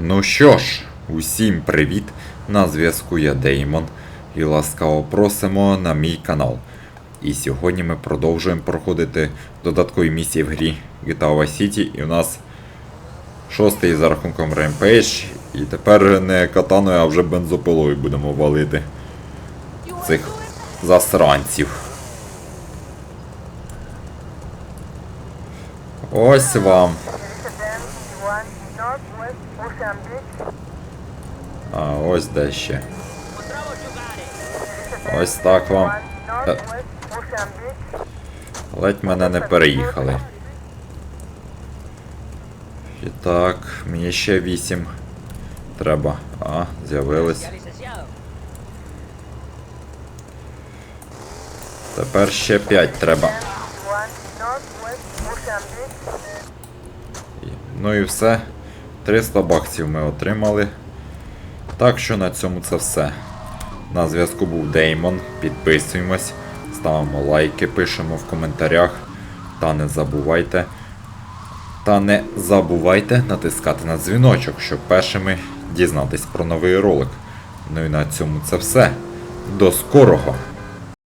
Ну що ж, усім привіт! На зв'язку я Деймон і ласкаво просимо на мій канал. І сьогодні ми продовжуємо проходити додаткові місії в грі GTA Vice City. І у нас шостий за рахунком Rampage. І тепер не катаною, а вже бензопилою будемо валити цих засранців. Ось вам. А, ось де ще. Ось так вам. Ледь мене не переїхали. І так, мені ще вісім. Треба. А, з'явились. Тепер ще п'ять треба. Ну і все. 300 баксів ми отримали. Так що на цьому це все. На зв'язку був Деймон. Підписуємось, ставимо лайки, пишемо в коментарях. Та не забувайте. Та не забувайте натискати на дзвіночок, щоб першими дізнатись про новий ролик. Ну і на цьому це все. До скорого!